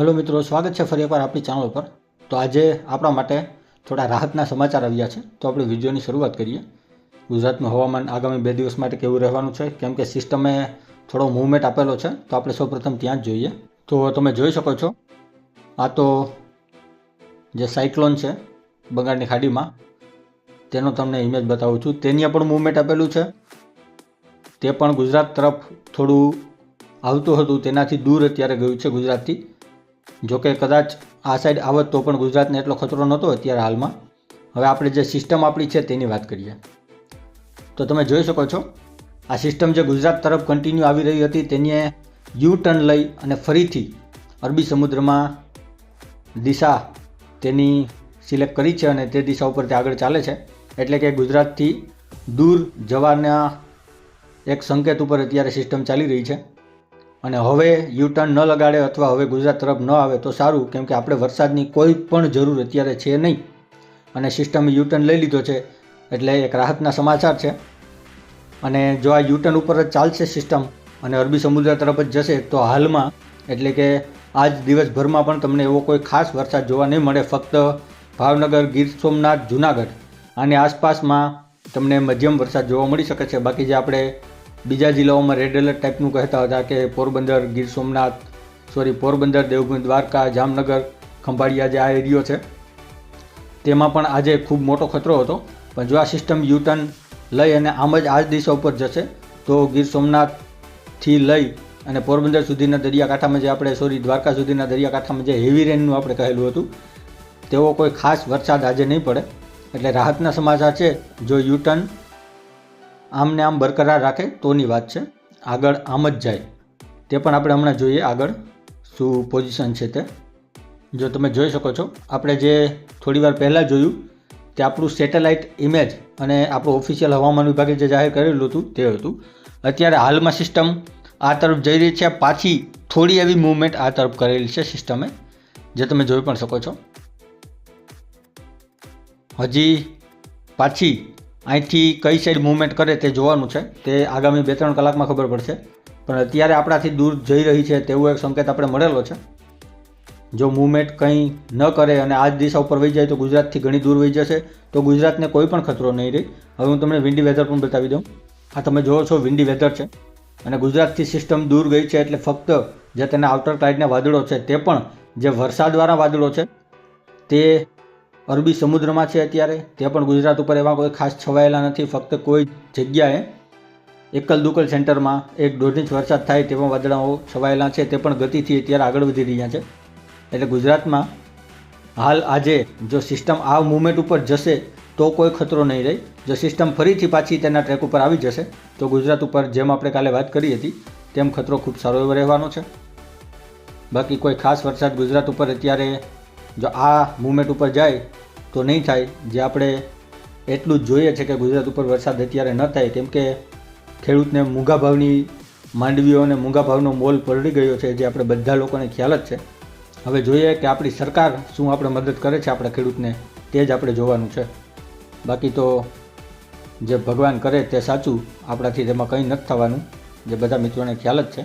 Hello મિત્રો, સ્વાગત છે ફરી એકવાર આપણી ચેનલ પર તો આજે આપણા માટે થોડા રાહતના સમાચાર આવ્યા છે. તો આપણે વિડીયોની શરૂઆત કરીએ. ગુજરાતનું હવામાન આગામી બે દિવસ માટે કેવું રહેવાનું છે? કેમ કે સિસ્ટમે થોડો મૂવમેન્ટ આપેલો છે. તો આપણે સૌપ્રથમ ત્યાં જ જોઈએ. તો તમે જોઈ શકો છો, આ તો જે સાયક્લોન છે બંગાળની ખાડીમાં, તેનો તમને ઇમેજ બતાવું છું. તેની પણ મૂવમેન્ટ આપેલું છે. તે પણ ગુજરાત તરફ થોડું આવતું હતું, તેનાથી દૂર અત્યારે ગયું છે ગુજરાતથી. જોકે કદાચ આ સાઈડ આવત તો પણ ગુજરાતને એટલો ખતરો નહોતો અત્યારે હાલમાં. હવે આપણે જે સિસ્ટમ આપણી છે તેની વાત કરીએ. તો તમે જોઈ શકો છો, આ સિસ્ટમ જે ગુજરાત તરફ કન્ટિન્યુ આવી રહી હતી તેની યુ ટર્ન લઈ અને ફરીથી અરબી સમુદ્રમાં દિશા તેની સિલેક્ટ કરી છે અને તે દિશા ઉપર તે આગળ ચાલે છે. એટલે કે ગુજરાતથી દૂર જવાના એક સંકેત ઉપર અત્યારે સિસ્ટમ ચાલી રહી છે. અને હવે યુ ટર્ન ન લગાડે અથવા હવે ગુજરાત તરફ ન આવે તો સારું, કેમ કે આપણે વરસાદની કોઈ પણ જરૂર અત્યારે છે નહીં. અને સિસ્ટમે યુ ટર્ન લઈ લીધો છે, એટલે એક રાહતના સમાચાર છે. અને જો આ યુટર્ન ઉપર જ ચાલશે સિસ્ટમ અને અરબી સમુદ્ર તરફ જ જશે, તો હાલમાં એટલે કે આજ દિવસભરમાં પણ તમને એવો કોઈ ખાસ વરસાદ જોવા નહીં મળે, ફક્ત ભાવનગર, ગીર સોમનાથ, જુનાગઢ. આની આસપાસમાં તમને મધ્યમ વરસાદ જોવા મળી શકે છે. બાકી જે આપણે બીજા જિલ્લાઓમાં રેડ એલર્ટ ટાઈપનું કહેતા હતા કે પોરબંદર, ગીર સોમનાથ સોરી પોરબંદર, દેવભૂમિ, દ્વારકા, જામનગર, ખંભાળિયા જે આ એરિયો છે, તેમાં પણ આજે ખૂબ મોટો ખતરો હતો. પણ જો આ સિસ્ટમ યુટર્ન લઈ અને આમ જ આ જ દિશા ઉપર જશે, તો ગીર સોમનાથથી લઈ અને પોરબંદર સુધીના દરિયાકાંઠામાં જે આપણે સોરી દ્વારકા સુધીના દરિયાકાંઠામાં જે હેવી રેનનું આપણે કહેલું હતું, તેવો કોઈ ખાસ વરસાદ આજે નહીં પડે. એટલે રાહતના સમાચાર છે, જો યુટર્ન આમને આમ બરકરાર રાખે તોની વાત છે. આગળ આમ જ જાય. તે પણ આપણે હમણાં જોઈએ આગળ શું પોઝિશન છે તે. જો તમે જોઈ શકો છો, આપણે જે થોડી વાર પહેલાં જોયું, તે આપણું સેટેલાઇટ ઇમેજ અને આપણું ઓફિશિયલ હવામાન વિભાગે જે જાહેર કરેલું હતું, તે હતું. અત્યારે હાલમાં સિસ્ટમ આ તરફ જઈ રહી છે, પાછી થોડી એવી મૂવમેન્ટ આ તરફ કરેલી છે સિસ્ટમે જે તમે જોઈ પણ શકો છો. હજી પાછી અહીંથી કઈ સાઈડ મૂવમેન્ટ કરે તે જોવાનું છે. તે આગામી બે ત્રણ કલાકમાં ખબર પડશે. પણ અત્યારે આપણાથી દૂર જઈ રહી છે તેવો એક સંકેત આપણે મળેલો છે. જો મૂવમેન્ટ કંઈ ન કરે અને આ જ દિશા ઉપર વહી જાય તો ગુજરાતથી ઘણી દૂર વહી જશે, તો ગુજરાતને કોઈ પણ ખતરો નહીં રહે. હવે હું તમને વિન્ડી વેધર પણ બતાવી દઉં. આ તમે જોવો છો વિન્ડી વેધર છે. અને ગુજરાતથી સિસ્ટમ દૂર ગઈ છે એટલે ફક્ત જે તેના આઉટર ક્લાઇડના વાદળો છે તે પણ જે વરસાદવાળા વાદળો છે તે અરબી સમુદ્રમાં છે અત્યારે. તે પણ ગુજરાત ઉપર એવા કોઈ ખાસ છવાયેલા નથી. ફક્ત કોઈ જગ્યાએ એકલ દુકલ સેન્ટરમાં એક દોઢ ઇંચ વરસાદ થાય તેવા વાદળાઓ છવાયેલા છે. તે પણ ગતિથી અત્યારે આગળ વધી રહ્યા છે. એટલે ગુજરાતમાં હાલ આજે જો સિસ્ટમ આ મુવમેન્ટ ઉપર જશે તો કોઈ ખતરો નહીં રહે. જો સિસ્ટમ ફરીથી પાછી તેના ટ્રેક ઉપર આવી જશે તો ગુજરાત ઉપર જેમ આપણે કાલે વાત કરી હતી તેમ ખતરો ખૂબ સારો એવો રહેવાનો છે. બાકી કોઈ ખાસ વરસાદ ગુજરાત ઉપર અત્યારે જો આ મુવમેન્ટ ઉપર જાય તો નહીં થાય. જે આપણે એટલું જ જોઈએ છે કે ગુજરાત ઉપર વરસાદ અત્યારે ન થાય, કેમ કે ખેડૂતને મૂંઘા ભાવની માંડવીઓ અને મૂંઘા ભાવનો મોલ પલળી ગયો છે, જે આપણે બધા લોકોને ખ્યાલ જ છે. હવે જોઈએ કે આપણી સરકાર શું આપણે મદદ કરે છે આપણા ખેડૂતને, તે જ આપણે જોવાનું છે. બાકી તો જે ભગવાન કરે તે સાચું, આપણાથી તેમાં કંઈ નથી થવાનું. જે બધા મિત્રોને ખ્યાલ જ છે.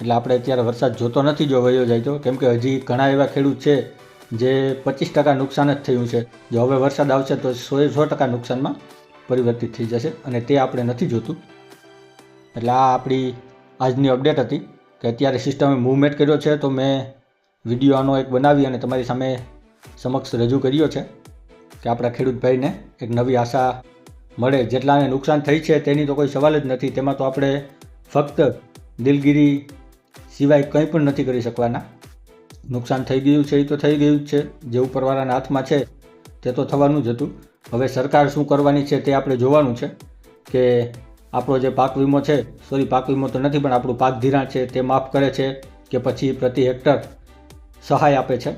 એટલે આપણે અત્યારે વરસાદ જોતો નથી, જો વયો જાય તો. કેમ કે હજી ઘણા એવા ખેડૂત છે જે પચીસ ટકા નુકસાન જ થયું છે. જો હવે વરસાદ આવશે તો સો સો ટકા નુકસાનમાં પરિવર્તિત થઈ જશે અને તે આપણે નથી જોતું. એટલે આ આપણી આજની અપડેટ હતી કે અત્યારે સિસ્ટમે મૂવમેન્ટ કર્યો છે તો મેં વીડિયો આનો એક બનાવી અને તમારી સામે સમક્ષ રજૂ કર્યો છે કે આપણા ખેડૂત ભાઈને એક નવી આશા મળે. જેટલાને નુકસાન થઈ છે તેની તો કોઈ સવાલ જ નથી. તેમાં તો આપણે ફક્ત દિલગીરી સિવાય કંઈ પણ નથી કરી શકવાના. નુકસાન થઈ ગયું છે, એ તો થઈ ગયું જ છે. જે ઉપરવાળાના હાથમાં છે, તે તો થવાનું જ હતું. હવે સરકાર શું કરવાની છે તે આપણે જોવાનું છે કે આપણો જે પાક વીમો છે, સોરી, પાક વીમો તો નથી, પણ આપણું પાક ધિરાણ છે તે માફ કરે છે કે પછી પ્રતિ હેક્ટર સહાય આપે છે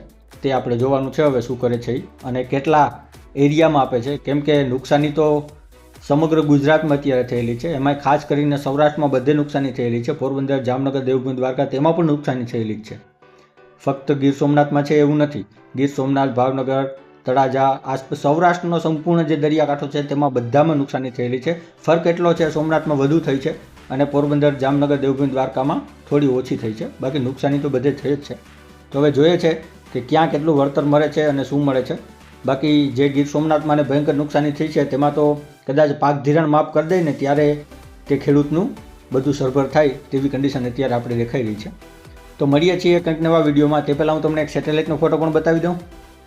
તે આપણે જોવાનું છે હવે શું કરે છે એ અને કેટલા એરિયામાં આપે છે. કેમ કે નુકસાની તો સમગ્ર ગુજરાતમાં અત્યારે થયેલી છે. એમાં ખાસ કરીને સૌરાષ્ટ્રમાં બધે નુકસાની થયેલી છે. પોરબંદર, જામનગર, દેવભૂમિ, દ્વારકા તેમાં પણ નુકસાની થયેલી જ છે. ફક્ત ગીર સોમનાથમાં છે એવું નથી. ગીર સોમનાથ, ભાવનગર, તળાજા આસપાસ સૌરાષ્ટ્રનો સંપૂર્ણ જે દરિયાકાંઠો છે તેમાં બધામાં નુકસાની થયેલી છે. ફરક એટલો છે સોમનાથમાં વધુ થઈ છે અને પોરબંદર, જામનગર, દેવભૂમિ દ્વારકામાં થોડી ઓછી થઈ છે. બાકી નુકસાની તો બધે થઈ જ છે. તો હવે જોઈએ છે કે ક્યાં કેટલું વળતર મળે છે અને શું મળે છે. બાકી જે ગીર સોમનાથમાં અને ભયંકર નુકસાની થઈ છે તેમાં તો કદાચ પાક ધિરાણ માફ કરી દઈને ત્યારે તે ખેડૂતનું બધું સરભર થાય તેવી કન્ડિશન અત્યારે આપણે દેખાઈ રહી છે. તો મળીએ છીએ કંઈક નવા વિડીયોમાં. તે પહેલાં હું તમને એક સેટેલાઇટનો ફોટો પણ બતાવી દઉં.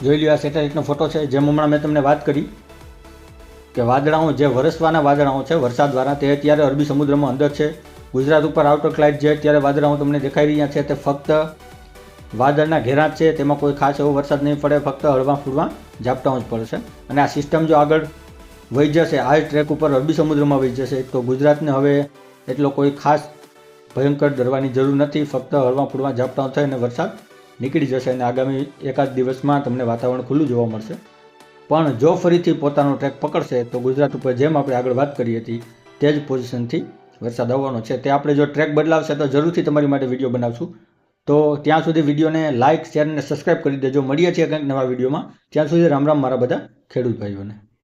જોઈ લ્યો, આ સેટેલાઇટનો ફોટો છે. જેમ હમણાં મેં તમને વાત કરી કે વાદળાઓ, જે વરસવાના વાદળાઓ છે વરસાદવાળા તે અત્યારે અરબી સમુદ્રમાં અંદર છે. ગુજરાત ઉપર આઉટર ક્લાઇટ જે અત્યારે વાદળાઓ તમને દેખાઈ રહ્યા છે, તે ફક્ત વાદળના ઘેરા છે. તેમાં કોઈ ખાસ એવો વરસાદ નહીં પડે, ફક્ત હળવા ફૂડવા ઝાપટાઓ જ પડશે અને આ સિસ્ટમ જો આગળ વહી જશે, આ ટ્રેક ઉપર અરબી સમુદ્રમાં વહી જશે, તો ગુજરાતને હવે એટલો કોઈ ખાસ ભયંકર ડરવાની જરૂર નથી. ફક્ત હળવા ફૂલવા ઝાપટાઓ થાય અને વરસાદ નીકળી જશે અને આગામી એકાદ દિવસમાં તમને વાતાવરણ ખુલ્લું જોવા મળશે. પણ જો ફરીથી પોતાનો ટ્રેક પકડશે, તો ગુજરાત ઉપર જેમ આપણે આગળ વાત કરી હતી, તે જ પોઝિશનથી વરસાદ આવવાનો છે. તે આપણે જો ટ્રેક બદલાવશે, તો જરૂરથી તમારી માટે વીડિયો બનાવશું. તો ત્યાં સુધી વિડીયોને લાઇક શેર અને સબસ્ક્રાઇબ કરી દેજો. મળીએ છીએ કંઈક નવા વિડીયોમાં. ત્યાં સુધી રામ રામ, મારા બધા ખેડૂત ભાઈઓને.